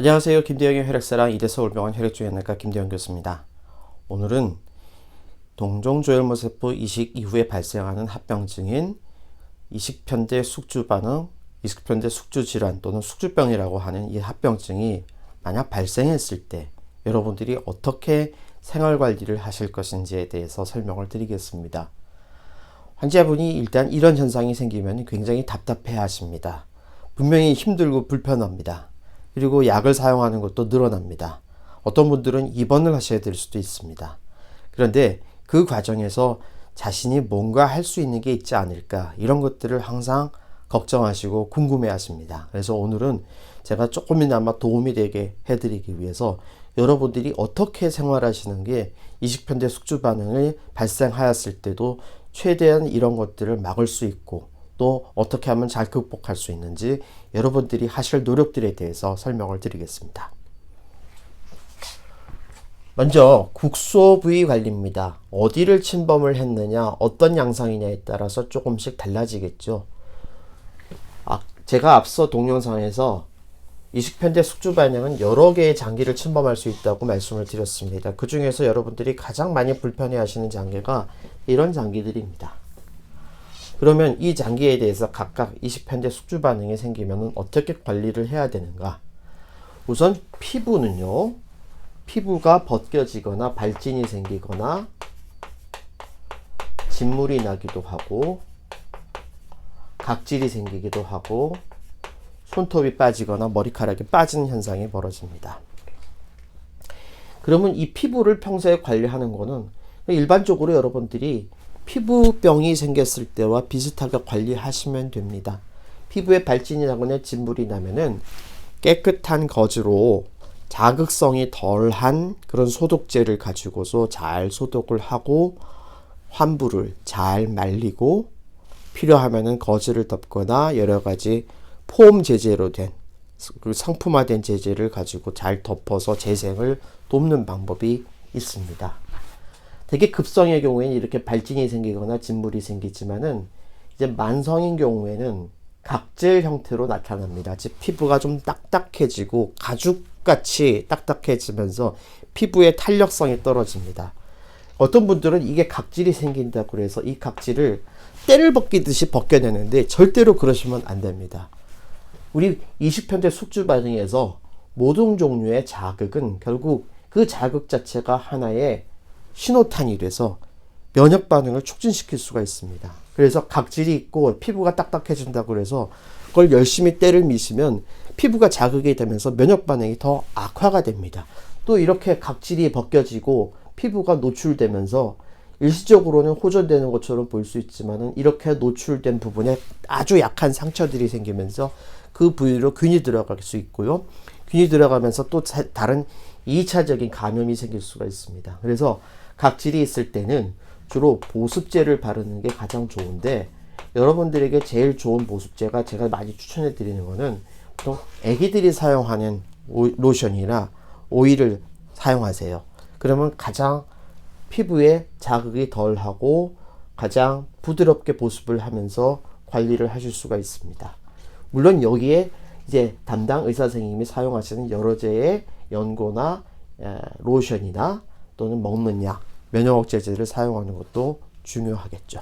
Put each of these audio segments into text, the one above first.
안녕하세요. 김대영의 혈액사랑 이대서울병원 혈액조현내과 김대영 교수입니다. 오늘은 동종조혈모세포 이식 이후에 발생하는 합병증인 이식편대 숙주반응, 이식편대 숙주질환 또는 숙주병이라고 하는 이 합병증이 만약 발생했을 때 여러분들이 어떻게 생활관리를 하실 것인지에 대해서 설명을 드리겠습니다. 환자분이 일단 이런 현상이 생기면 굉장히 답답해 하십니다. 분명히 힘들고 불편합니다. 그리고 약을 사용하는 것도 늘어납니다. 어떤 분들은 입원을 하셔야 될 수도 있습니다. 그런데 그 과정에서 자신이 뭔가 할 수 있는 게 있지 않을까 이런 것들을 항상 걱정하시고 궁금해 하십니다. 그래서 오늘은 제가 조금이나마 도움이 되게 해드리기 위해서 여러분들이 어떻게 생활하시는 게 이식편대 숙주 반응을 발생하였을 때도 최대한 이런 것들을 막을 수 있고 또 어떻게 하면 잘 극복할 수 있는지 여러분들이 하실 노력들에 대해서 설명을 드리겠습니다. 먼저 국소 부위 관리입니다. 어디를 침범을 했느냐, 어떤 양상이냐에 따라서 조금씩 달라지겠죠. 아, 제가 앞서 동영상에서 이식편대 숙주 반응은 여러 개의 장기를 침범할 수 있다고 말씀을 드렸습니다. 그 중에서 여러분들이 가장 많이 불편해 하시는 장기가 이런 장기들입니다. 그러면 이 장기에 대해서 각각 20편대 숙주 반응이 생기면 어떻게 관리를 해야 되는가? 우선 피부는요. 피부가 벗겨지거나 발진이 생기거나 진물이 나기도 하고 각질이 생기기도 하고 손톱이 빠지거나 머리카락이 빠지는 현상이 벌어집니다. 그러면 이 피부를 평소에 관리하는 거는 일반적으로 여러분들이 피부병이 생겼을 때와 비슷하게 관리하시면 됩니다. 피부에 발진이 나거나 진물이 나면은 깨끗한 거즈로 자극성이 덜한 그런 소독제를 가지고서 잘 소독을 하고 환부를 잘 말리고 필요하면은 거즈를 덮거나 여러 가지 폼 재재로 된그 상품화된 재질을 가지고 잘 덮어서 재생을 돕는 방법이 있습니다. 되게 급성의 경우에는 이렇게 발진이 생기거나 진물이 생기지만은 이제 만성인 경우에는 각질 형태로 나타납니다. 즉 피부가 좀 딱딱해지고 가죽같이 딱딱해지면서 피부의 탄력성이 떨어집니다. 어떤 분들은 이게 각질이 생긴다고 해서 이 각질을 때를 벗기듯이 벗겨내는데 절대로 그러시면 안 됩니다. 우리 20편대 숙주 반응에서 모든 종류의 자극은 결국 그 자극 자체가 하나의 신호탄이 돼서 면역 반응을 촉진시킬 수가 있습니다. 그래서 각질이 있고 피부가 딱딱해진다고 그래서 그걸 열심히 때를 미시면 피부가 자극이 되면서 면역 반응이 더 악화가 됩니다. 또 이렇게 각질이 벗겨지고 피부가 노출되면서 일시적으로는 호전되는 것처럼 보일 수 있지만은 이렇게 노출된 부분에 아주 약한 상처들이 생기면서 그 부위로 균이 들어갈 수 있고요. 균이 들어가면서 또 다른 2차적인 감염이 생길 수가 있습니다. 그래서 각질이 있을 때는 주로 보습제를 바르는 게 가장 좋은데 여러분들에게 제일 좋은 보습제가 제가 많이 추천해 드리는 거는 보통 애기들이 사용하는 로션이나 오일을 사용하세요. 그러면 가장 피부에 자극이 덜하고 가장 부드럽게 보습을 하면서 관리를 하실 수가 있습니다. 물론 여기에 이제 담당 의사 선생님이 사용하시는 여러 개의 연고나 로션이나 또는 먹는 약 면역 억제제를 사용하는 것도 중요하겠죠.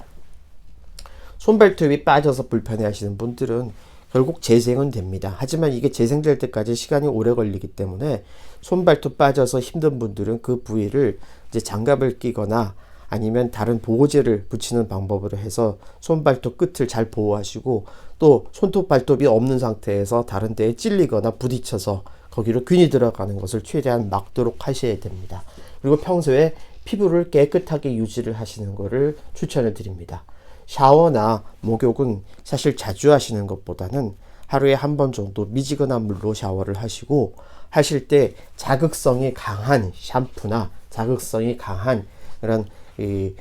손발톱이 빠져서 불편해 하시는 분들은 결국 재생은 됩니다. 하지만 이게 재생될 때까지 시간이 오래 걸리기 때문에 손발톱 빠져서 힘든 분들은 그 부위를 이제 장갑을 끼거나 아니면 다른 보호제를 붙이는 방법으로 해서 손발톱 끝을 잘 보호하시고 또 손톱 발톱이 없는 상태에서 다른 데에 찔리거나 부딪혀서 거기로 균이 들어가는 것을 최대한 막도록 하셔야 됩니다. 그리고 평소에 피부를 깨끗하게 유지를 하시는 것을 추천을 드립니다. 샤워나 목욕은 사실 자주 하시는 것보다는 하루에 한 번 정도 미지근한 물로 샤워를 하시고 하실 때 자극성이 강한 샴푸나 자극성이 강한 그런 이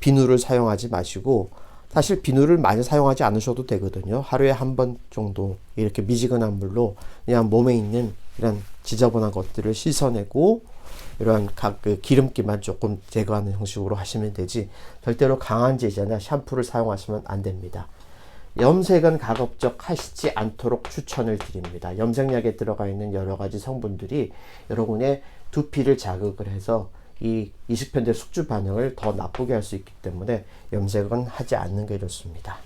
비누를 사용하지 마시고 사실 비누를 많이 사용하지 않으셔도 되거든요. 하루에 한 번 정도 이렇게 미지근한 물로 그냥 몸에 있는 이런 지저분한 것들을 씻어내고 이러한 각 그 기름기만 조금 제거하는 형식으로 하시면 되지 절대로 강한 제제나 샴푸를 사용하시면 안 됩니다. 염색은 가급적 하시지 않도록 추천을 드립니다. 염색약에 들어가 있는 여러 가지 성분들이 여러분의 두피를 자극을 해서 이 이식편대 숙주 반응을 더 나쁘게 할 수 있기 때문에 염색은 하지 않는 게 좋습니다.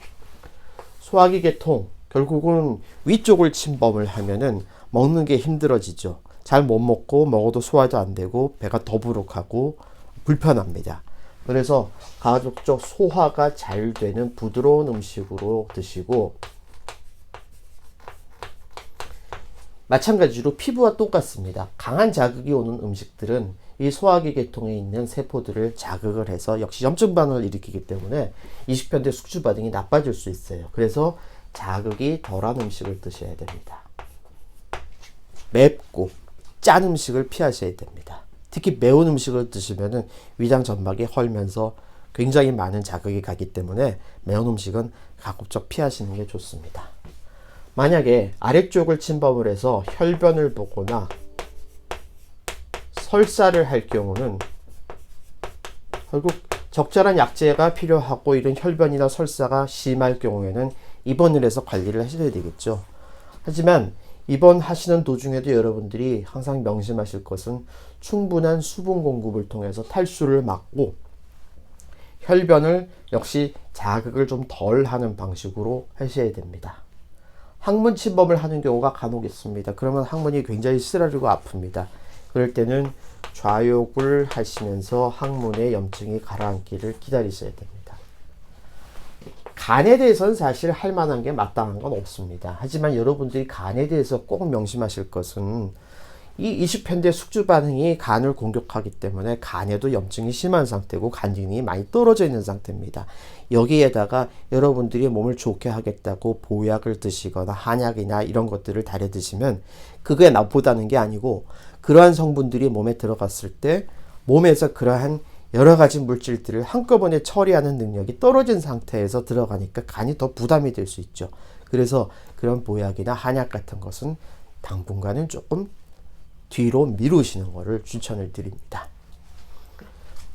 소화기 계통 결국은 위쪽을 침범을 하면은 먹는 게 힘들어지죠. 잘 못 먹고 먹어도 소화도 안 되고 배가 더부룩하고 불편합니다. 그래서 가급적 소화가 잘 되는 부드러운 음식으로 드시고 마찬가지로 피부와 똑같습니다. 강한 자극이 오는 음식들은 이 소화기 계통에 있는 세포들을 자극을 해서 역시 염증 반응을 일으키기 때문에 이식편대 숙주 반응이 나빠질 수 있어요. 그래서 자극이 덜한 음식을 드셔야 됩니다. 맵고 짠 음식을 피하셔야 됩니다. 특히 매운 음식을 드시면은 위장 점막이 헐면서 굉장히 많은 자극이 가기 때문에 매운 음식은 가급적 피하시는 게 좋습니다. 만약에 아래쪽을 침범을 해서 혈변을 보거나 설사를 할 경우는 결국 적절한 약제가 필요하고 이런 혈변이나 설사가 심할 경우에는 입원을 해서 관리를 하셔야 되겠죠. 하지만 입원하시는 도중에도 여러분들이 항상 명심하실 것은 충분한 수분 공급을 통해서 탈수를 막고 혈변을 역시 자극을 좀 덜 하는 방식으로 하셔야 됩니다. 항문 침범을 하는 경우가 간혹 있습니다. 그러면 항문이 굉장히 쓰라리고 아픕니다. 그럴 때는 좌욕을 하시면서 항문의 염증이 가라앉기를 기다리셔야 됩니다. 간에 대해서는 사실 할 만한 게 마땅한 건 없습니다. 하지만 여러분들이 간에 대해서 꼭 명심하실 것은 이 20편대 숙주 반응이 간을 공격하기 때문에 간에도 염증이 심한 상태고 간 기능이 많이 떨어져 있는 상태입니다. 여기에다가 여러분들이 몸을 좋게 하겠다고 보약을 드시거나 한약이나 이런 것들을 달여 드시면 그게 나보다는 게 아니고 그러한 성분들이 몸에 들어갔을 때 몸에서 그러한 여러 가지 물질들을 한꺼번에 처리하는 능력이 떨어진 상태에서 들어가니까 간이 더 부담이 될 수 있죠. 그래서 그런 보약이나 한약 같은 것은 당분간은 조금 뒤로 미루시는 것을 추천을 드립니다.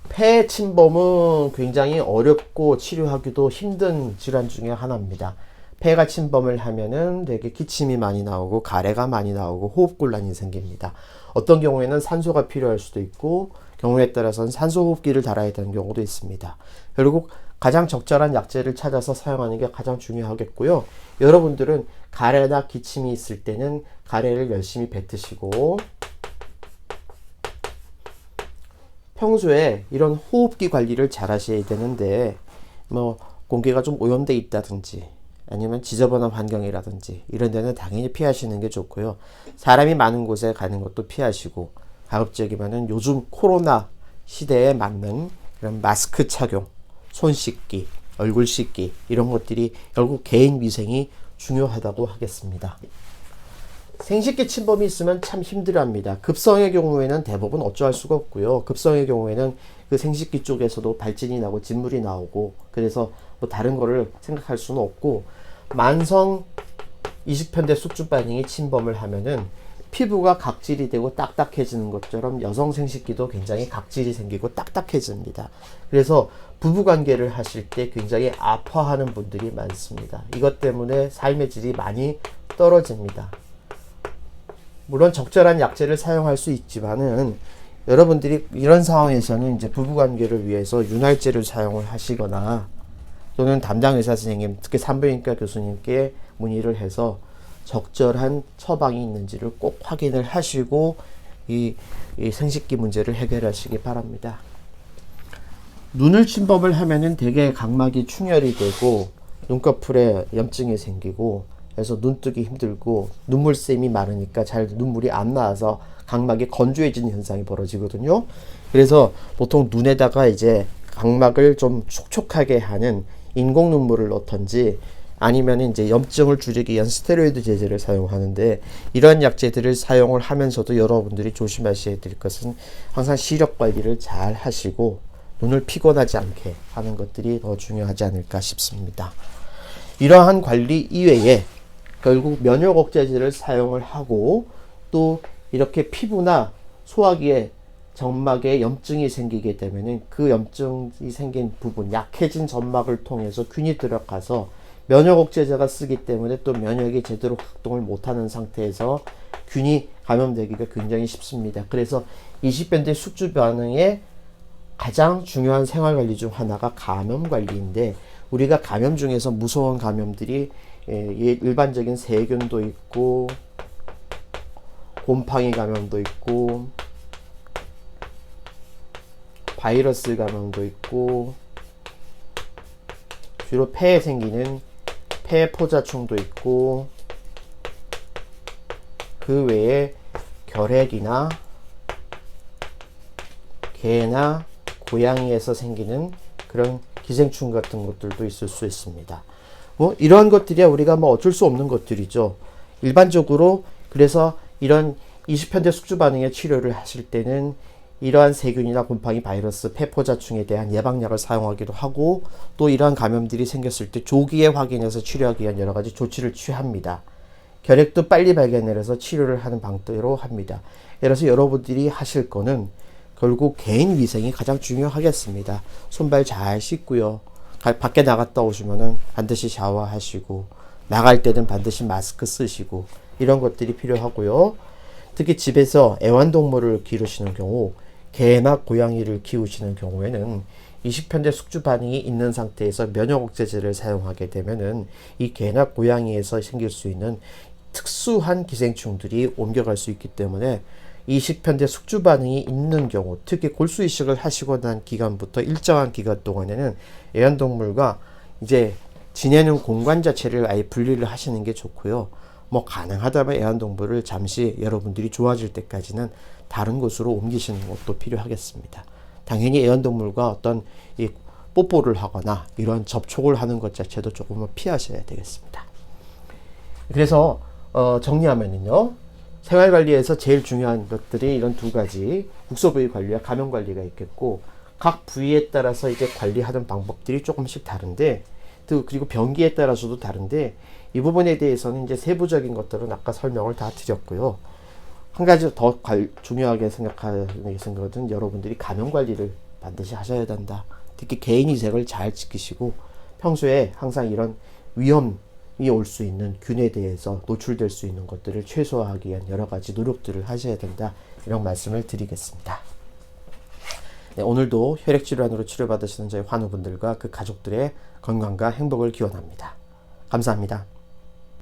폐 침범은 굉장히 어렵고 치료하기도 힘든 질환 중에 하나입니다. 폐가 침범을 하면은 되게 기침이 많이 나오고 가래가 많이 나오고 호흡곤란이 생깁니다. 어떤 경우에는 산소가 필요할 수도 있고 경우에 따라서는 산소 호흡기를 달아야 되는 경우도 있습니다. 결국 가장 적절한 약제를 찾아서 사용하는 게 가장 중요하겠고요. 여러분들은 가래나 기침이 있을 때는 가래를 열심히 뱉으시고 평소에 이런 호흡기 관리를 잘 하셔야 되는데 뭐 공기가 좀 오염돼 있다든지 아니면 지저분한 환경이라든지 이런 데는 당연히 피하시는 게 좋고요. 사람이 많은 곳에 가는 것도 피하시고 가급적이면은 요즘 코로나 시대에 맞는 이런 마스크 착용, 손 씻기, 얼굴 씻기 이런 것들이 결국 개인 위생이 중요하다고 하겠습니다. 생식기 침범이 있으면 참 힘들어합니다. 급성의 경우에는 대부분 어쩌할 수가 없고요. 급성의 경우에는 그 생식기 쪽에서도 발진이 나고 진물이 나오고 그래서 뭐 다른 거를 생각할 수는 없고 만성 이식편대 숙주 반응이 침범을 하면은 피부가 각질이 되고 딱딱해지는 것처럼 여성 생식기도 굉장히 각질이 생기고 딱딱해집니다. 그래서 부부 관계를 하실 때 굉장히 아파하는 분들이 많습니다. 이것 때문에 삶의 질이 많이 떨어집니다. 물론 적절한 약제를 사용할 수 있지만은 여러분들이 이런 상황에서는 이제 부부 관계를 위해서 윤활제를 사용을 하시거나 또는 담당 의사 선생님, 특히 산부인과 교수님께 문의를 해서 적절한 처방이 있는지를 꼭 확인을 하시고 이, 이 생식기 문제를 해결하시기 바랍니다. 눈을 침범을 하면은 대개 각막이 충혈이 되고 눈꺼풀에 염증이 생기고 그래서 눈 뜨기 힘들고 눈물샘이 많으니까 잘 눈물이 안 나와서 각막이 건조해지는 현상이 벌어지거든요. 그래서 보통 눈에다가 이제 각막을 좀 촉촉하게 하는 인공 눈물을 넣던지 아니면 이제 염증을 줄이기 위한 스테로이드 제제를 사용하는데 이러한 약제들을 사용을 하면서도 여러분들이 조심하셔야 될 것은 항상 시력 관리를 잘 하시고 눈을 피곤하지 않게 하는 것들이 더 중요하지 않을까 싶습니다. 이러한 관리 이외에 결국 면역 억제제를 사용을 하고 또 이렇게 피부나 소화기에 점막에 염증이 생기게 되면은 그 염증이 생긴 부분, 약해진 점막을 통해서 균이 들어가서 면역 억제제가 쓰기 때문에 또 면역이 제대로 활동을 못하는 상태에서 균이 감염되기가 굉장히 쉽습니다. 그래서 20변대 숙주 반응의 가장 중요한 생활 관리 중 하나가 감염 관리인데 우리가 감염 중에서 무서운 감염들이 예, 예, 일반적인 세균도 있고 곰팡이 감염도 있고 바이러스 감염도 있고 주로 폐에 생기는 폐 포자충도 있고 그 외에 결핵이나 개나 고양이에서 생기는 그런 기생충 같은 것들도 있을 수 있습니다. 뭐 이러한 것들이야 우리가 뭐 어쩔 수 없는 것들이죠. 일반적으로 그래서 이런 20편대 숙주 반응의 치료를 하실 때는 이러한 세균이나 곰팡이 바이러스 폐포자충에 대한 예방약을 사용하기도 하고 또 이러한 감염들이 생겼을 때 조기에 확인해서 치료하기 위한 여러 가지 조치를 취합니다. 결핵도 빨리 발견해서 치료를 하는 방법으로 합니다. 예를 들어서 여러분들이 하실 거는 결국 개인 위생이 가장 중요하겠습니다. 손발 잘 씻고요. 가- 밖에 나갔다 오시면은 반드시 샤워하시고 나갈 때는 반드시 마스크 쓰시고 이런 것들이 필요하고요. 특히 집에서 애완동물을 기르시는 경우 개나 고양이를 키우시는 경우에는 20편대 숙주 반응이 있는 상태에서 면역 억제제를 사용하게 되면은 이 개나 고양이에서 생길 수 있는 특수한 기생충들이 옮겨갈 수 있기 때문에 이식편대 숙주 반응이 있는 경우, 특히 골수 이식을 하시고 난 기간부터 일정한 기간 동안에는 애완동물과 이제 지내는 공간 자체를 아예 분리를 하시는 게 좋고요. 뭐 가능하다면 애완동물을 잠시 여러분들이 좋아질 때까지는 다른 곳으로 옮기시는 것도 필요하겠습니다. 당연히 애완동물과 어떤 이 뽀뽀를 하거나 이런 접촉을 하는 것 자체도 조금은 피하셔야 되겠습니다. 그래서 어, 정리하면은요. 생활 관리에서 제일 중요한 것들이 이런 두 가지 국소 부위 관리와 감염 관리가 있겠고 각 부위에 따라서 이제 관리하는 방법들이 조금씩 다른데 또 그리고 병기에 따라서도 다른데 이 부분에 대해서는 이제 세부적인 것들은 아까 설명을 다 드렸고요. 한 가지 더 관- 중요하게 생각하는 것은 여러분들이 감염 관리를 반드시 하셔야 된다. 특히 개인 위생을 잘 지키시고 평소에 항상 이런 위험이 올 수 있는 균에 대해서 노출될 수 있는 것들을 최소화하기 위한 여러 가지 노력들을 하셔야 된다. 이런 말씀을 드리겠습니다. 네, 오늘도 혈액 질환으로 치료받으시는 저희 환우분들과 그 가족들의 건강과 행복을 기원합니다. 감사합니다.